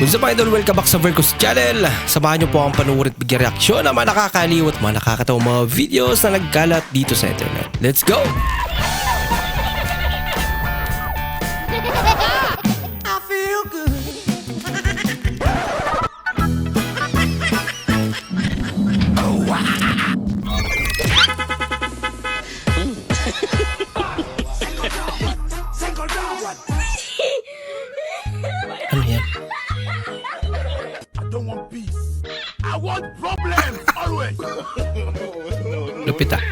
What's up idol? Welcome back sa Vercos Channel. Samahan niyo po ang panuwid at bigyan reaksyon ng mga nakakaliw at mga nakakatawang mga videos na nagkalat dito sa internet. Let's go! Don't want peace. I want problems always. Lupit ah.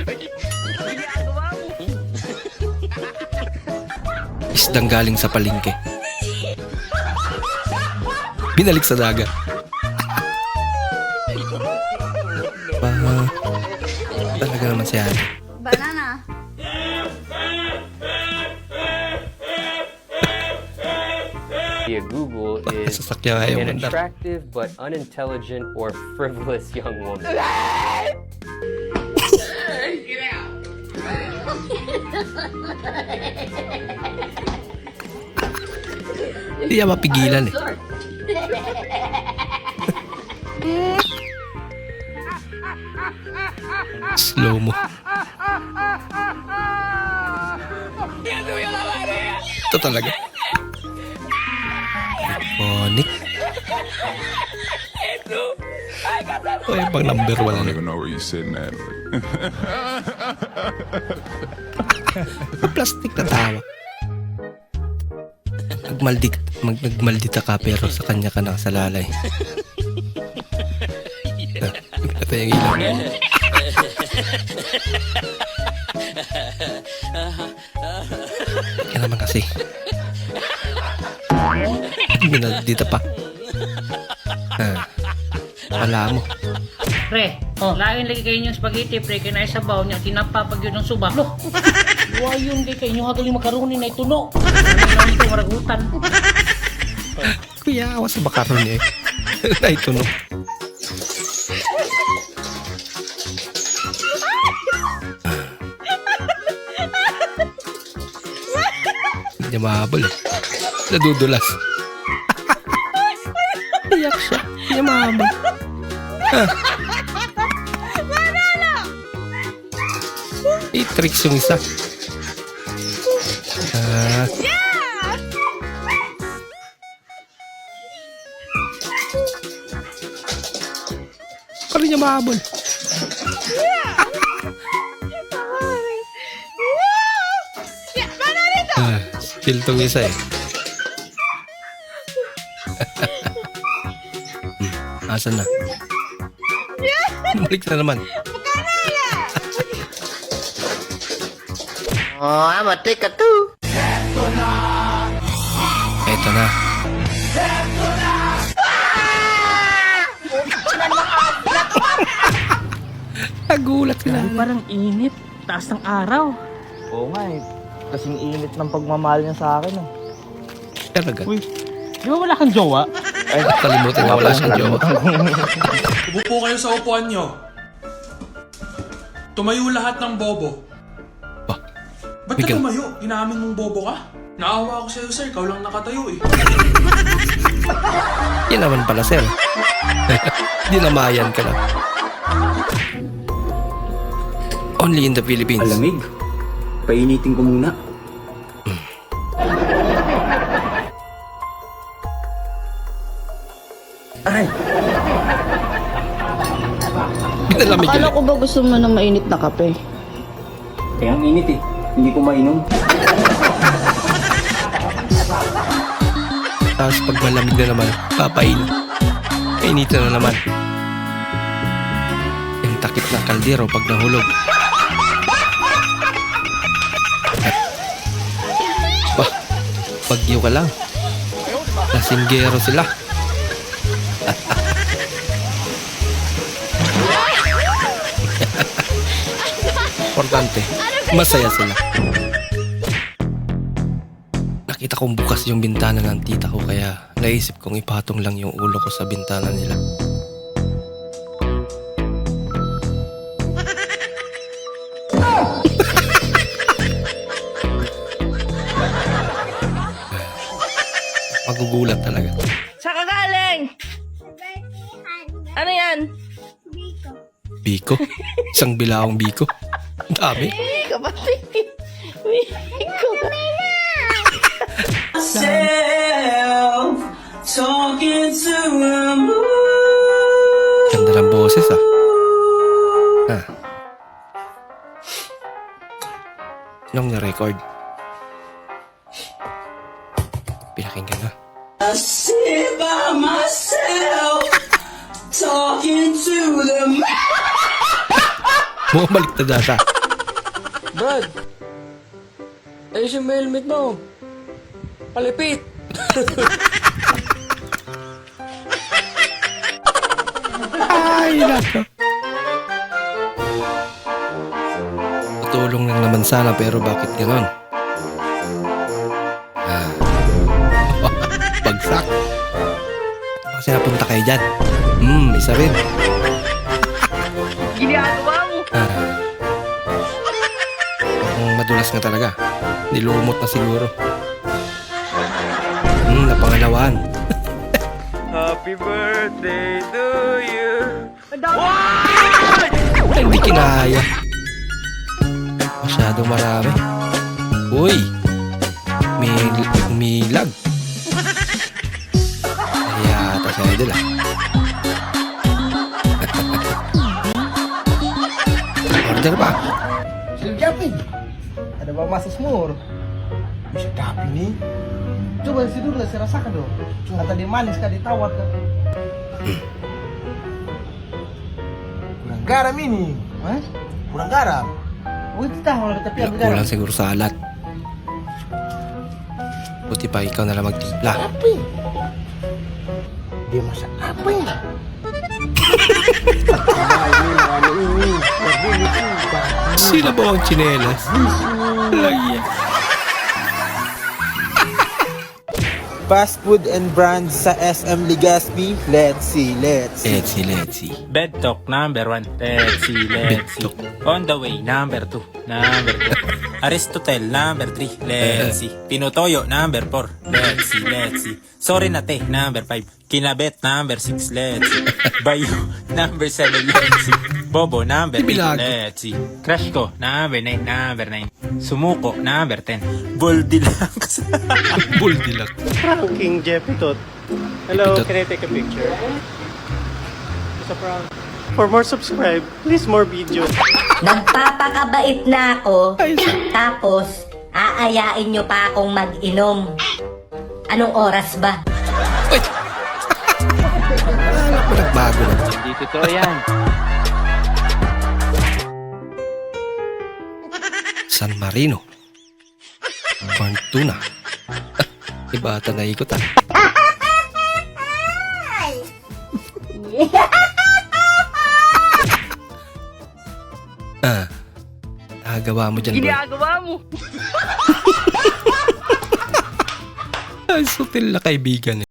Isdang galing sa palingke. Binalik sa dagat. Pa, talaga naman siya. Banana. Sasakyan ayaw an mandar. attractive but unintelligent or frivolous young woman. Hindi niya mapigilan eh. Slow mo. Ito talaga. Iconic. O yung pang number one I don't even know where you're sitting at. Plastic na tawa. Nagmaldik, mag, nagmaldita ka pero sa kanya ka nakasalalay. Ito yung ilaw. Yan naman kasi. Minaldita pa. Ah, wala mo. Pre, oh. lain lagi kayo yung spaghetti, pre, kaya naisabaw niya, kinapapag yun ng suba. Lo, why yun di kayo yung hagaling makaroni na ituno? Ano ito, maragutan. Kuya, awas sa bakaron niya eh. Naitunog. Hindi niya mahabol eh. Nadudulas. Iyak siya. Niya mahabol. Ah. I-tricks yung isa. Ah. Pa rin niya mahabol. Ah, still tong isa eh. asan na? Balik na naman. Oh, I'm a ticker too. Eto na. Nagulat sila. Parang init, taas ng araw. Oo nga eh. Kasing init ng pagmamahal niya sa akin. Eh. Talaga. Uy, di ba wala kang jowa? Ay, kalimutan na wala siyang jowa. Umupo kayo sa upuan nyo. Tumayo lahat ng bobo. Ba, Ba't ka Miguel. tumayo? Inaamin mong bobo ka? Naawa ako sa'yo, sir. Ikaw lang nakatayo eh. Yan naman pala, sir. Dinamayan ka lang. Only in the Philippines. Alamig. Painitin ko muna. Aray! Binalamig Akala ko ba gusto mo ng mainit na kape? Eh, ang init eh. Hindi ko mainom. Tapos pag malamig na naman, papain. Kainitan na naman. Yung takip ng kaldero pag nahulog. Bah, bagyo ka lang. Lasinggero sila. Importante, masaya sila. Nakita kong bukas yung bintana ng tita ko kaya naisip kong ipatong lang yung ulo ko sa bintana nila. Magugulat talaga. Ano yan? Biko? Isang bilawang biko? Ang dami. Kapatid. Biko. Ganda ng boses ah. Ah. Nung na-record. Pinakinggan na. Mukhang baliktad ata. Brad! Ayos yung helmet mo. Palipit! Ay, nako. Tutulong lang naman sana pero bakit ganon? Ah. Bagsak. Kasi napunta kayo dyan. Hmm, isa rin. Ginagawa mo. Ah. Mukhang madulas nga talaga. Nilumot na siguro. Hmm, napangalawaan. Happy birthday to you. Ay, Hindi kinaya. Masyadong marami. Uy! May umilag. Ay, yata si Idol ah. Order pa. Siljapin. Ada bang masih semur? Bisa dapin nih. Coba isi dulu saya rasakan dong. Kata dia manis kah ditawar kan? Kurang garam ini. Eh? Kurang garam. Oh itu tahu kalau tapi garam. Kulang siguro sa alat. Buti pa ikaw na lang magtimpla. Apa? Dia masak apa ini? Sila ba ang chinelas? Lagi. Fast food and brands sa SM Legazpi. Let's see, let's see. Let's see, let's see. Bed talk number one. Let's see, let's see. On the way, number two. Number two. Aristotle, number three. Let's see. Pinutoyo, number four. Let's see, let's see. Sorry na te, number five. Kinabet, number six. Let's see. Bayo, number seven. Let's see. Bobo, number eight. Bilago. Let's see. Crush ko, number nine. Number nine. Sumuko, number ten. Buldilax. Buldilak. King Jeffy Tot. Hello, can I take a picture? It's a prank. For more subscribe, please more videos. Nagpapakabait na ako, tapos aayain nyo pa akong mag-inom. Anong oras ba? Uy! Nagbago na. Hindi totoo yan. San Marino. Corn tuna. Iba ata na ikot ah. ah. Nagawa mo dyan, boy. Ginagawa mo. Ang sutil na kaibigan eh.